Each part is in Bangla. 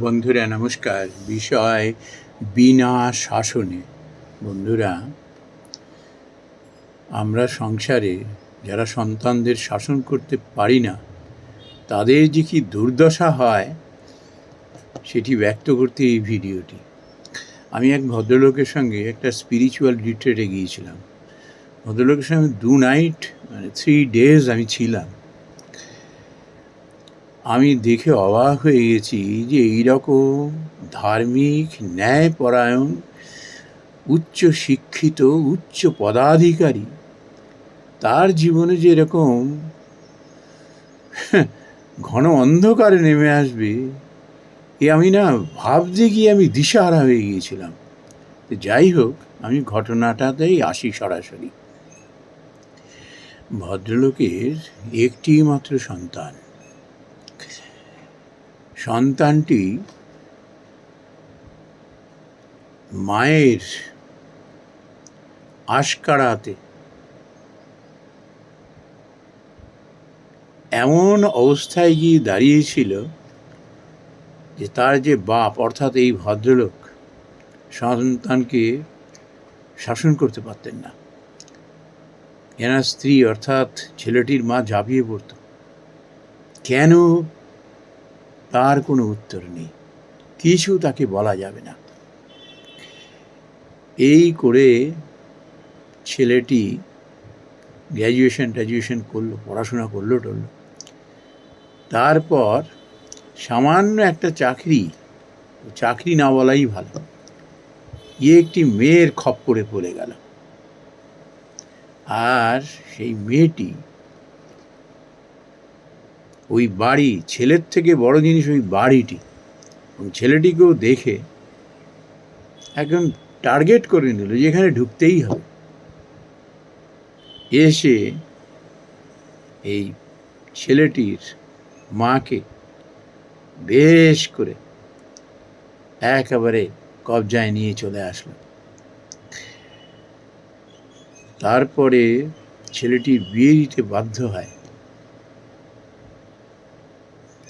বন্ধুরা, নমস্কার। বিষয় বিনা শাসনে। বন্ধুরা, আমরা সংসারে যারা সন্তানদের শাসন করতে পারি না, তাদের যে কি দুর্দশা হয়, সেটি ব্যক্ত করতে এই ভিডিওটি। আমি এক ভদ্রলোকের সঙ্গে একটা স্পিরিচুয়াল রিট্রেটে গিয়েছিলাম। ভদ্রলোকের সঙ্গে দু নাইট মানে থ্রি ডেজ আমি ছিলাম। আমি দেখে অবাক হয়ে গেছি যে এইরকম ধার্মিক ন্যায়পরায়ণ উচ্চ শিক্ষিত উচ্চ পদাধিকারী, তার জীবনে যে এরকম ঘন অন্ধকারে নেমে আসবে, এ আমি না ভাবতে গিয়ে আমি দিশাহারা হয়ে গিয়েছিলাম। যাই হোক, আমি ঘটনাটাতেই আসি সরাসরি। ভদ্রলোকের একটি মাত্র সন্তান। সন্তানটি মায়ের আশকারাতে এমন অবস্থায় গিয়ে দাঁড়িয়েছিল যে তার যে বাপ, অর্থাৎ এই ভদ্রলোক, সন্তানকে শাসন করতে পারতেন না। এনার স্ত্রী, অর্থাৎ ছেলেটির মা, ঝাঁপিয়ে পড়ত। কেন তার কোনো উত্তর নেই। কিছু তাকে বলা যাবে না। এই করে ছেলেটি গ্র্যাজুয়েশন ট্র্যাজুয়েশন করল, পড়াশোনা করল টরলো তারপর সামান্য একটা চাকরি চাকরি না বলাই ভালো। ইয়ে একটি মেয়ের খপ্পরে পড়ে গেল। আর সেই মেয়েটি ওই বাড়ি, ছেলের থেকে বড় জিনিস ওই বাড়িটি। এবং ছেলেটিকেও দেখে একদম টার্গেট করে নিল যে এখানে ঢুকতেই হবে। এসে এই ছেলেটির মাকে বেশ করে একেবারে কবজায় নিয়ে চলে আসলো। তারপরে ছেলেটির বিয়ে দিতে বাধ্য হয়।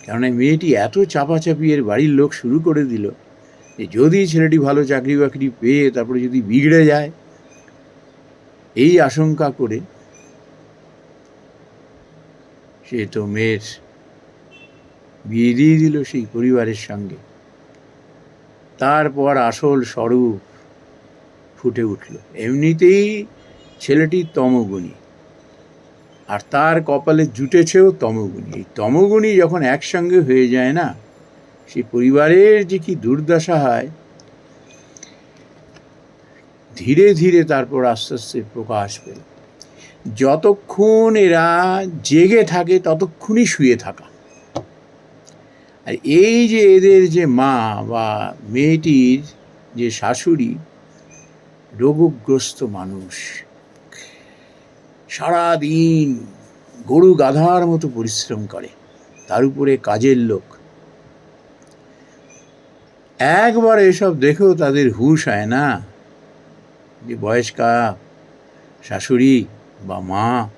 এই মেয়েটি এত চাপাচাপি এর বাড়ির লোক শুরু করে দিল যে যদি ছেলেটি ভালো চাকরি বাকরি পেয়ে তারপরে যদি বিগড়ে যায়, এই আশঙ্কা করে সে তো মেয়ের বিয়ে দিয়ে দিল সেই পরিবারের সঙ্গে। তারপর আসল স্বরূপ ফুটে উঠল। এমনিতেই ছেলেটি তমগুণী। আর তার কপালে জুটেছেও তমগুণী। এই তমগুণী যখন একসঙ্গে হয়ে যায় না সেই পরিবারের যে কি দুর্দশা হয়, ধীরে ধীরে তারপর আস্তে আস্তে প্রকাশ পেল। যতক্ষণ এরা জেগে থাকে, ততক্ষণই শুয়ে থাকা। আর এই যে এদের যে মা বা মেয়েটির যে শাশুড়ি, রোগগ্রস্ত মানুষ সারাদিন গরু গাধার মতো পরিশ্রম করে। তার উপরে কাজের লোক। একবার এসব দেখেও তাদের হুঁশ হয় না যে বয়স্কা শাশুড়ি বা মা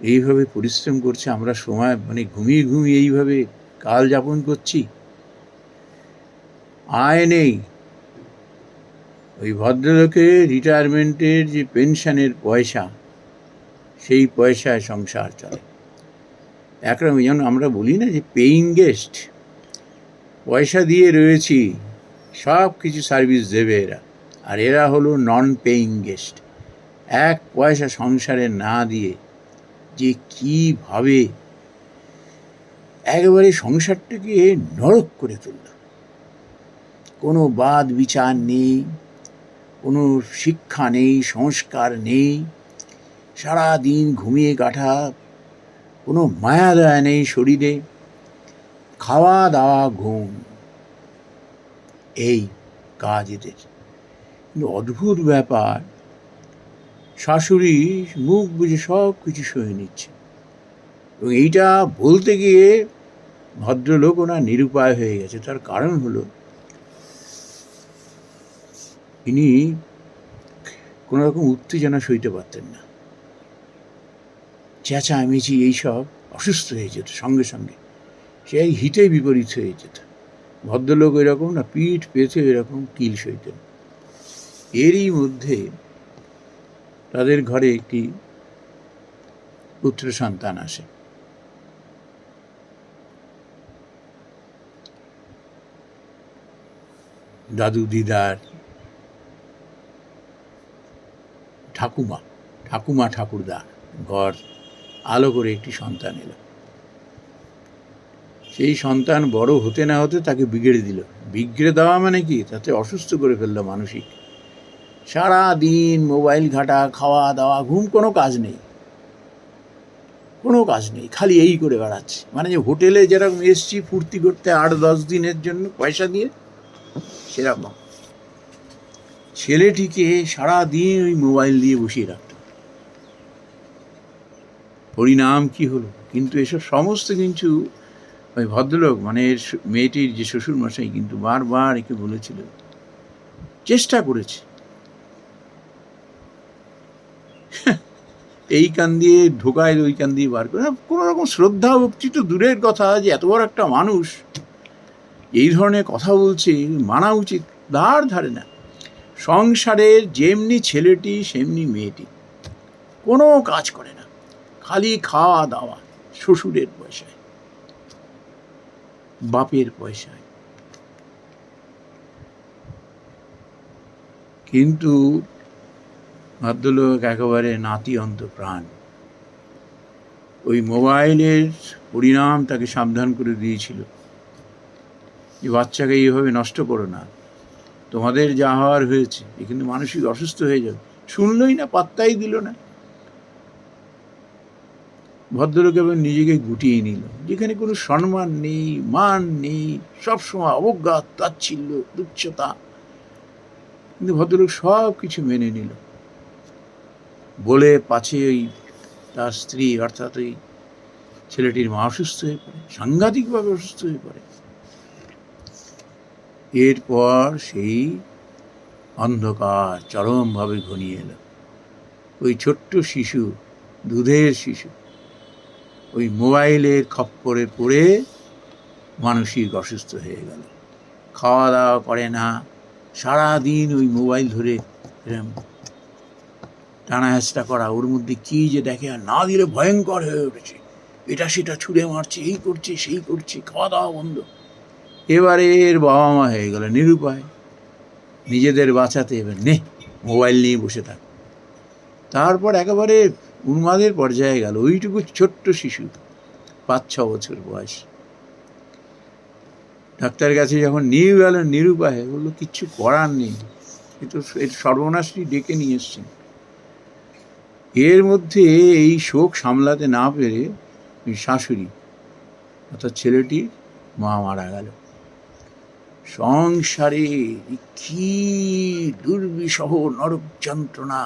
এইভাবে পরিশ্রম করছে, আমরা সময় মানে ঘুমিয়ে ঘুমিয়ে এইভাবে কাল যাপন করছি। আয় নেই। ওই ভদ্রলোকের রিটায়ারমেন্টের যে পেনশনের পয়সা সেই পয়সায় সংসার চলে। একরকম যেমন আমরা বলি না যে পেইং গেস্ট পয়সা দিয়ে রয়েছি, সব কিছু সার্ভিস দেবে এরা। আর এরা হলো নন পেইং গেস্ট এক পয়সা সংসারে না দিয়ে যে কীভাবে একেবারে সংসারটাকে নরক করে তুলল। কোনো বাদ বিচার নেই, কোনো শিক্ষা নেই, সংস্কার নেই সারা দিন ঘুমিয়ে কাটা। কোনো মায়া দয়া নেই শরীরে। খাওয়া দাওয়া ঘুম। এই কাজ এদের। কিন্তু অদ্ভুত ব্যাপার। শাশুড়ি মুখ বুঝে সব কিছু সয়ে নিচ্ছে। এবং এইটা বলতে গিয়ে ভদ্রলোক ওনার নিরুপায় হয়ে গেছে। তার কারণ হলো ইনি কোনো রকম উত্তেজনা সইতে পারতেন না। চেঁচামেচি এইসব অসুস্থ হয়ে যেত সঙ্গে সঙ্গে। সে হিতে বিপরীত হয়ে যেত। ভদ্রলোক এরকম না, পিঠ পেছে এরকম কিল সইতেন। এরই মধ্যে তাদের ঘরে একটি পুত্র সন্তান আসে। দাদু, দিদার, ঠাকুমা ঠাকুমা ঠাকুরদা, ঘর আলো করে একটি সন্তান এলো। সেই সন্তান বড় হতে না হতে তাকে বিগড়ে দিল। বিগড়ে দেওয়া মানে কি? তাতে অসুস্থ করে ফেলল মানসিক। সারা দিন মোবাইল ঘাটা, খাওয়া দাওয়া, ঘুম কোনো কাজ নেই। কোনো কাজ নেই, খালি এই করে বেড়াচ্ছে। মানে যে হোটেলে যেরকম এসছি ফুর্তি করতে আট দশ দিনের জন্য পয়সা দিয়ে, সেরকম। ছেলেটিকে সারা দিন ওই মোবাইল দিয়ে বসিয়ে রাখত পরিণাম কি হলো? কিন্তু এসব সমস্ত কিছু ওই ভদ্রলোক মানে মেয়েটির যে শ্বশুর মশাই কিন্তু বারবার একে বলেছিল চেষ্টা করেছে। এই কান দিয়ে ঢোকায় ওই কান দিয়ে বার করে কোনো রকম শ্রদ্ধা ভক্তি তো দূরের কথা যে এত বড় একটা মানুষ, এই ধরনের কথা বলছে, মানা উচিত, ধার ধারে না। সংসারের যেমনি ছেলেটি, সেমনি মেয়েটি, কোনো কাজ করে না। খালি খাওয়া দাওয়া, শ্বশুরের পয়সায়, বাপের পয়সায়। কিন্তু ভদ্রলোক একেবারে নাতি অন্ত প্রাণ ওই মোবাইলের পরিণাম তাকে সাবধান করে দিয়েছিল। যে বাচ্চাকে এইভাবে নষ্ট করো না। তোমাদের যা হওয়ার হয়েছে, এ কিন্তু মানসিক অসুস্থ হয়ে যাবে। শুনলই না, পাত্তাই দিল না। ভদ্রলোক এবং নিজেকে গুটিয়ে নিল। যেখানে কোনো সম্মান নেই, মান নেই, সবসময় অবজ্ঞা, তাচ্ছিল্য, তুচ্ছতা। কিন্তু ভদ্রলোক সব কিছু মেনে নিল। বলে পাছে ওই তার স্ত্রী, অর্থাৎ ওই ছেলেটির মা অসুস্থ হয়ে পড়ে, সাংঘাতিকভাবে অসুস্থ হয়ে পড়ে। এরপর সেই অন্ধকার চরমভাবে ঘনিয়ে এলো। ওই ছোট্ট শিশু, দুধের শিশু ওই মোবাইলের খপ্পরে পড়ে মানসিক অসুস্থ হয়ে গেল। খাওয়া দাওয়া করে না। সারাদিন ওই মোবাইল ধরে এরম টানা হেঁচড়া করা। ওর মধ্যে কী যে দেখে আর না দিলে ভয়ঙ্কর হয়ে উঠেছে। এটা সেটা ছুঁড়ে মারছে, এই করছে, সেই করছে খাওয়া দাওয়া বন্ধ। এবারে এর বাবা মা হয়ে গেল নিরুপায়। নিজেদের বাঁচাতে এবার নে, মোবাইল নিয়ে বসে থাক। তারপর একেবারে উন্মাদের পর্যায়ে গেল। ওইটুকু ছোট্ট শিশু পাঁচ ছ বছর বয়স। ডাক্তার কাছে যখন নিয়ে গেল নিরুপায়, বলল, কিচ্ছু করার নেই। এ এর সর্বনাশটি ডেকে নিয়ে এসছেন। এর মধ্যে এই শোক সামলাতে না পেরে শাশুড়ি অর্থাৎ ছেলেটির মা মারা গেল। সংসারে কি দুর্বিষহ নরক যন্ত্রণা।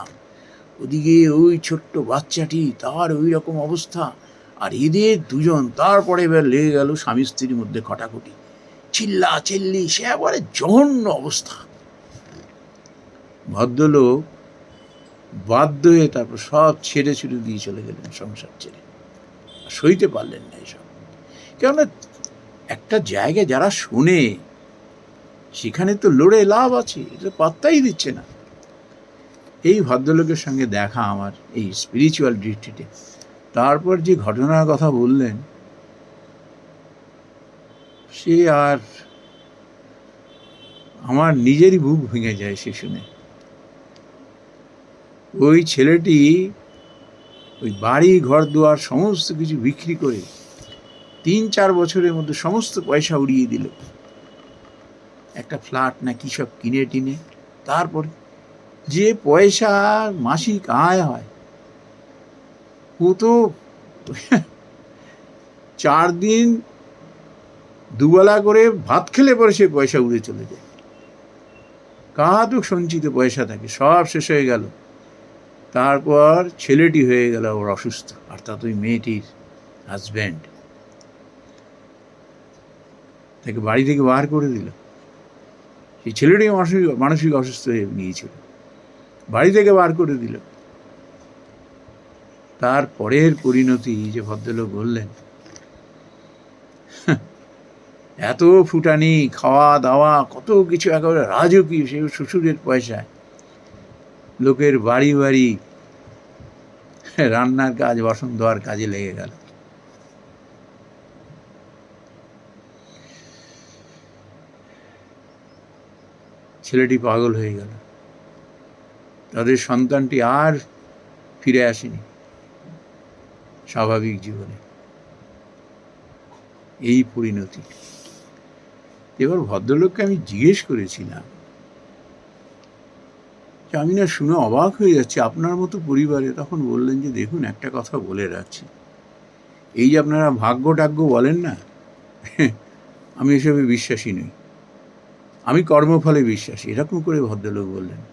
ওদিকে ওই ছোট্ট বাচ্চাটি, তার ওই রকম অবস্থা। আর এদের দুজন, তারপরে এবার লেগে গেল স্বামী স্ত্রীর মধ্যে খটাখটি। চিল্লা চিল্লি, সে একবারে জঘন্য অবস্থা। ভদ্রলোক বাধ্য হয়ে তারপর সব ছেড়ে ছুড়ে দিয়ে চলে গেলেন সংসার ছেড়ে। সইতে পারলেন না এসব। কেননা একটা জায়গায় যারা শোনে, সেখানে তো লড়ে লাভ আছে, এটা পাত্তাই দিচ্ছে না। এই ভদ্রলোকের সঙ্গে দেখা আমার, এই স্পিরিচুয়াল ডিউটিতে তারপর যে ঘটনার কথা বললেন, সে আর আমার নিজেরই বুক ভেঙে যায় সে শুনে। ওই ছেলেটি ওই বাড়ি ঘর দুয়ার সমস্ত কিছু বিক্রি করে তিন চার বছরের মধ্যে সমস্ত পয়সা উড়িয়ে দিল। একটা ফ্ল্যাট না কি সব কিনে টিনে তারপরে যে পয়সা মাসিক আয় হয়, ও তো চার দিন দুবেলা করে ভাত খেলে পরে সে পয়সা উড়ে চলে যায়। কাহাতু সঞ্চিত পয়সা থাকে, সব শেষ হয়ে গেল। তারপর ছেলেটি হয়ে গেল ওর অসুস্থ অর্থাৎ ওই মেয়েটির হাজব্যান্ড তাকে বাড়ি থেকে বার করে দিল। সেই ছেলেটি মানসিক মানসিক অসুস্থ হয়ে গিয়েছিল। বাড়ি থেকে বার করে দিল। তার পরের পরিণতি যে ভদ্রলোক বললেন এত ফুটানি, খাওয়া দাওয়া, কত কিছু একেবারে রাজকীয় সে শ্বশুরের পয়সায়। লোকের বাড়ি বাড়ি রান্নার কাজ, বাসন ধোয়ার কাজে লেগে গেল। ছেলেটি পাগল হয়ে গেল। তাদের সন্তানটি আর ফিরে আসেনি স্বাভাবিক জীবনে। এই পরিণতি। এবার ভদ্রলোককে আমি জিজ্ঞেস করেছিলাম যে, আমি না শুনে অবাক হয়ে যাচ্ছি। আপনার মতো পরিবারে? তখন বললেন যে, দেখুন, একটা কথা বলে রাখছি। এই যে, আপনারা ভাগ্য টাগ্য বলেন না, আমি এসবে বিশ্বাসী নই। আমি কর্মফলে বিশ্বাসী। এরকম করে ভদ্রলোক বললেন।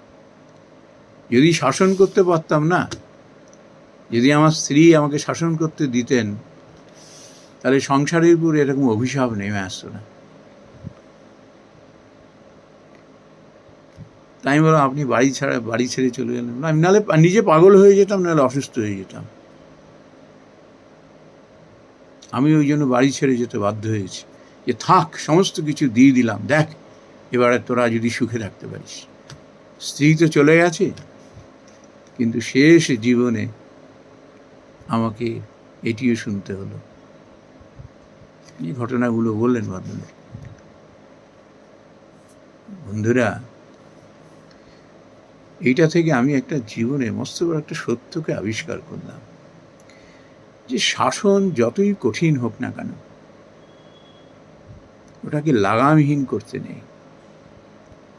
যদি শাসন করতে পারতাম না, যদি আমার স্ত্রী আমাকে শাসন করতে দিতেন, তাহলে সংসারের উপর এরকম অভিশাপ নেমে আসতো না। তাই আমি বললাম, আপনি বাড়ি ছাড়া, বাড়ি ছেড়ে চলে গেলেন আমি নাহলে নিজে পাগল হয়ে যেতাম, নাহলে অসুস্থ হয়ে যেতাম। আমি ওই জন্য বাড়ি ছেড়ে যেতে বাধ্য হয়েছি। যে থাক, সমস্ত কিছু দিয়ে দিলাম। দেখ, এবারে তোরা যদি সুখে থাকতে পারিস। স্ত্রী তো চলে গেছে। কিন্তু শেষ জীবনে আমাকে এটিও শুনতে হলো। এই ঘটনাগুলো বললেন ভদ্রলোক। বন্ধুরা, এইটা থেকে আমি একটা জীবনে মস্ত বড় একটা সত্যকে আবিষ্কার করলাম। যে শাসন যতই কঠিন হোক না কেন, ওটাকে লাগামহীন করতে নেই।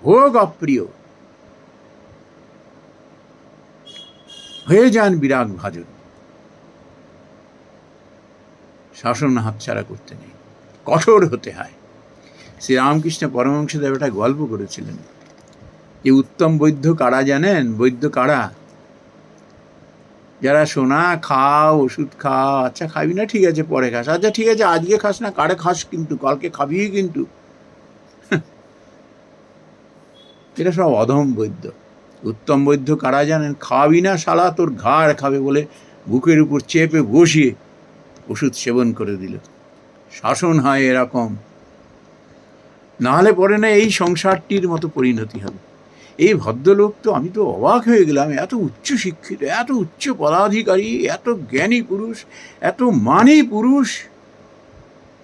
হোক অপ্রিয়। হয়ে যান বিরাগ ভাজন শাসন হাতছাড়া করতে নেই। কঠোর হতে হয়। শ্রী শ্রীরামকৃষ্ণ পরমহংসদেব একটা গল্প করেছিলেন। যে উত্তম বৈদ্য কারা জানেন? বৈদ্য কারা? যারা সোনা খাও, ওষুধ খাও আচ্ছা খাবি না, ঠিক আছে, পরে খাস। আচ্ছা ঠিক আছে, আজকে খাস না কারে খাস কিন্তু, কালকে খাবি কিন্তু। এটা সব অধম বৈদ্য। উত্তম বৈদ্য কারা জানেন? খাবি না শালা, তোর ঘাড় খাবে বলে বুকের উপর চেপে বসিয়ে ওষুধ সেবন করে দিল। শাসন হয় এরকম। নাহলে পরে না এই সংসারটির মতো পরিণতি হবে। এই ভদ্রলোক তো, আমি তো অবাক হয়ে গেলাম, এত উচ্চ শিক্ষিত, এত উচ্চ পদাধিকারী, এত জ্ঞানী পুরুষ, এত মানি পুরুষ,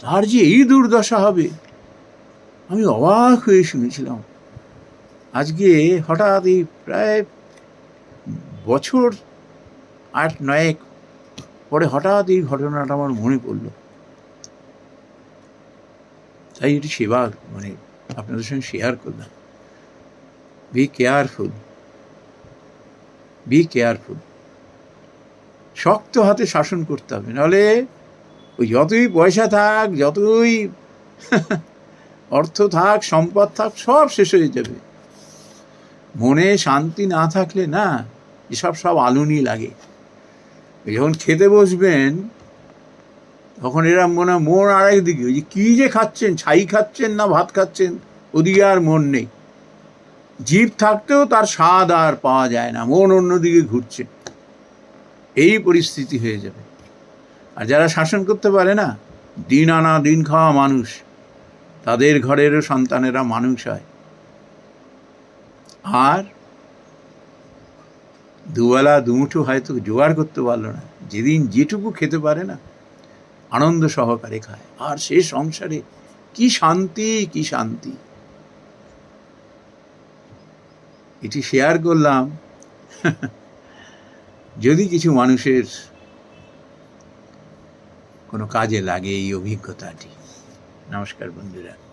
তার যে এই দুর্দশা হবে, আমি অবাক হয়ে শুনেছিলাম। আজকে হঠাৎ এই প্রায় বছর আট নয়েক পরে হঠাৎ এই ঘটনাটা আমার মনে পড়ল। তাই এটি সেবা মানে আপনাদের সঙ্গে শেয়ার করলাম। বি কেয়ারফুল বি কেয়ারফুল শক্ত হাতে শাসন করতে হবে, নাহলে ওই যতই পয়সা থাক, যতই অর্থ থাক, সম্পদ থাক, সব শেষ হয়ে যাবে। মনে শান্তি না থাকলে না এসব সব আলুনি লাগে। যখন খেতে বসবেন, তখন এরা মনে মন আরেক দিকে, ওই যে কী যে খাচ্ছেন, ছাই খাচ্ছেন না ভাত খাচ্ছেন, ওদিকে আর মন নেই। জীব থাকতেও তার স্বাদ আর পাওয়া যায় না, মন অন্যদিকে ঘুরছে। এই পরিস্থিতি হয়ে যাবে। আর যারা শাসন করতে পারে না, দিন আনা দিন খাওয়া মানুষ, তাদের ঘরেরও সন্তানেরা মানুষ হয়। আর দুবেলা, দুমুঠো হয়তো জোগাড় করতে পারল না। যেদিন যেটুকু খেতে পারে না, আনন্দ সহকারে খায়। আর সে সংসারে কি শান্তি কি শান্তি। এটি শেয়ার করলাম। যদি কিছু মানুষের কোনো কাজে লাগে এই অভিজ্ঞতাটি। নমস্কার বন্ধুরা।